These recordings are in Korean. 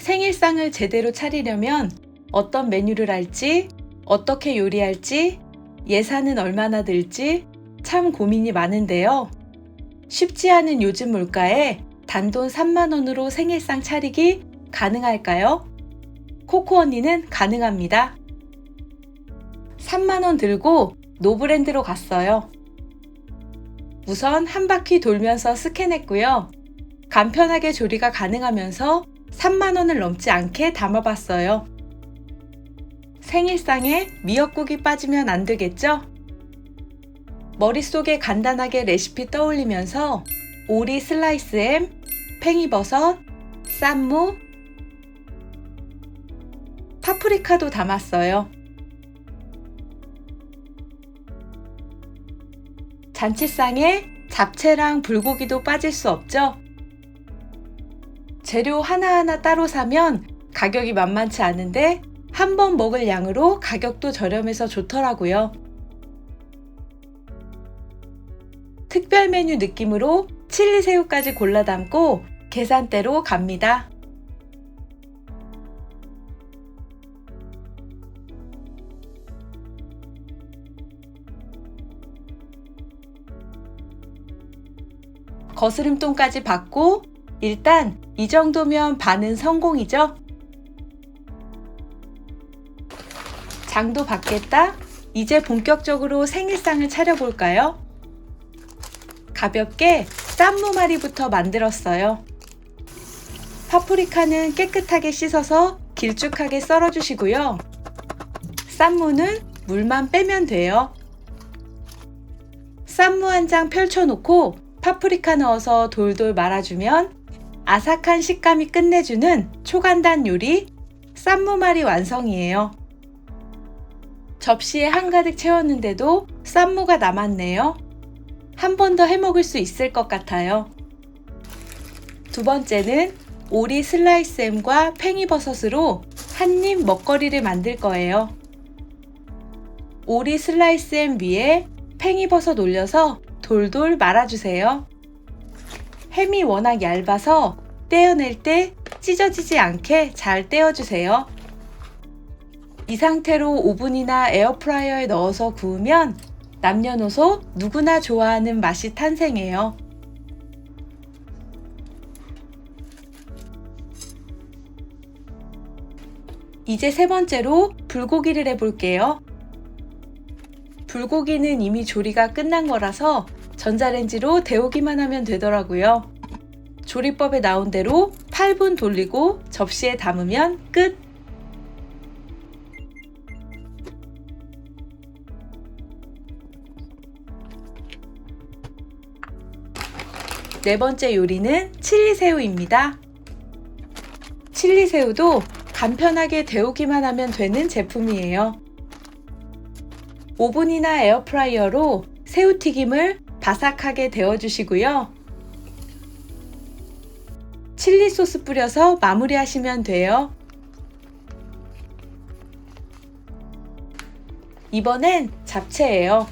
생일상을 제대로 차리려면 어떤 메뉴를 할지, 어떻게 요리할지, 예산은 얼마나 들지 참 고민이 많은데요. 쉽지 않은 요즘 물가에 단돈 3만원으로 생일상 차리기 가능할까요? 코코 언니는 가능합니다. 3만원 들고 노브랜드로 갔어요. 우선 한 바퀴 돌면서 스캔했고요. 간편하게 조리가 가능하면서 3만원을 넘지 않게 담아봤어요. 생일상에 미역국이 빠지면 안 되겠죠? 머릿속에 간단하게 레시피 떠올리면서 오리 슬라이스 햄, 팽이버섯, 쌈무, 파프리카도 담았어요. 잔치상에 잡채랑 불고기도 빠질 수 없죠? 재료 하나하나 따로 사면 가격이 만만치 않은데 한 번 먹을 양으로 가격도 저렴해서 좋더라고요. 특별 메뉴 느낌으로 칠리 새우까지 골라 담고 계산대로 갑니다. 거스름돈까지 받고 일단 이 정도면 반은 성공이죠? 장도 받겠다? 이제 본격적으로 생일상을 차려볼까요? 가볍게 쌈무마리부터 만들었어요. 파프리카는 깨끗하게 씻어서 길쭉하게 썰어주시고요. 쌈무는 물만 빼면 돼요. 쌈무 한 장 펼쳐놓고 파프리카 넣어서 돌돌 말아주면 아삭한 식감이 끝내주는 초간단 요리 쌈무말이 완성이에요. 접시에 한가득 채웠는데도 쌈무가 남았네요. 한 번 더 해먹을 수 있을 것 같아요. 두 번째는 오리 슬라이스 햄과 팽이버섯으로 한입 먹거리를 만들 거예요. 오리 슬라이스 햄 위에 팽이버섯 올려서 돌돌 말아주세요. 햄이 워낙 얇아서 떼어낼 때 찢어지지 않게 잘 떼어주세요. 이 상태로 오븐이나 에어프라이어에 넣어서 구우면 남녀노소 누구나 좋아하는 맛이 탄생해요. 이제 세 번째로 불고기를 해볼게요. 불고기는 이미 조리가 끝난 거라서 전자레인지로 데우기만 하면 되더라고요. 조리법에 나온 대로 8분 돌리고 접시에 담으면 끝! 네 번째 요리는 칠리새우입니다. 칠리새우도 간편하게 데우기만 하면 되는 제품이에요. 오븐이나 에어프라이어로 새우튀김을 바삭하게 데워 주시고요. 칠리 소스 뿌려서 마무리하시면 돼요. 이번엔 잡채예요.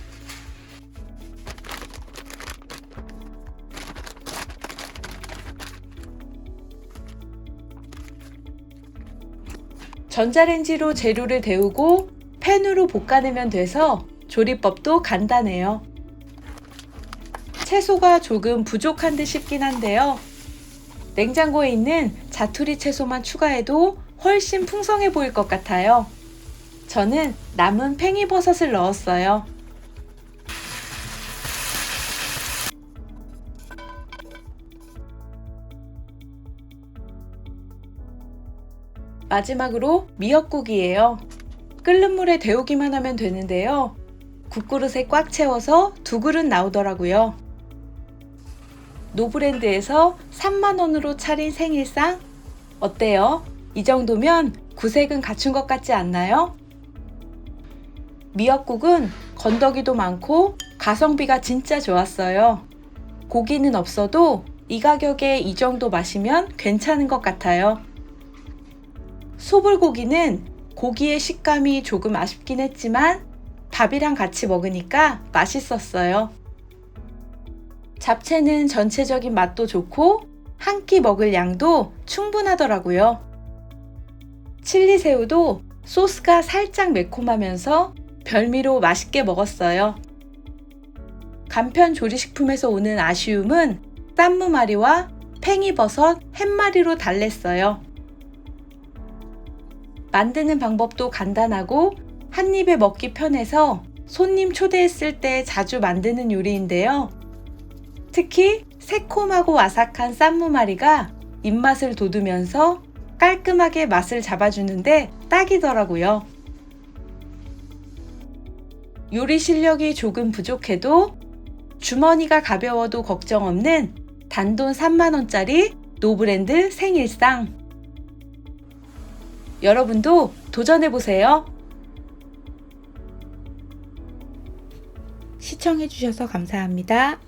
전자레인지로 재료를 데우고 팬으로 볶아내면 돼서 조리법도 간단해요. 채소가 조금 부족한 듯 싶긴 한데요. 냉장고에 있는 자투리 채소만 추가해도 훨씬 풍성해 보일 것 같아요. 저는 남은 팽이버섯을 넣었어요. 마지막으로 미역국이에요. 끓는 물에 데우기만 하면 되는데요. 국그릇에 꽉 채워서 두 그릇 나오더라고요. 노브랜드에서 3만원으로 차린 생일상? 어때요? 이 정도면 구색은 갖춘 것 같지 않나요? 미역국은 건더기도 많고 가성비가 진짜 좋았어요. 고기는 없어도 이 가격에 이 정도 마시면 괜찮은 것 같아요. 소불고기는 고기의 식감이 조금 아쉽긴 했지만 밥이랑 같이 먹으니까 맛있었어요. 잡채는 전체적인 맛도 좋고 한 끼 먹을 양도 충분하더라고요. 칠리 새우도 소스가 살짝 매콤하면서 별미로 맛있게 먹었어요. 간편 조리식품에서 오는 아쉬움은 쌈무마리와 팽이버섯, 햇마리로 달랬어요. 만드는 방법도 간단하고 한 입에 먹기 편해서 손님 초대했을 때 자주 만드는 요리인데요. 특히 새콤하고 아삭한 쌈무마리가 입맛을 돋우면서 깔끔하게 맛을 잡아주는데 딱이더라고요. 요리 실력이 조금 부족해도 주머니가 가벼워도 걱정 없는 단돈 3만원짜리 노브랜드 생일상. 여러분도 도전해보세요. 시청해주셔서 감사합니다.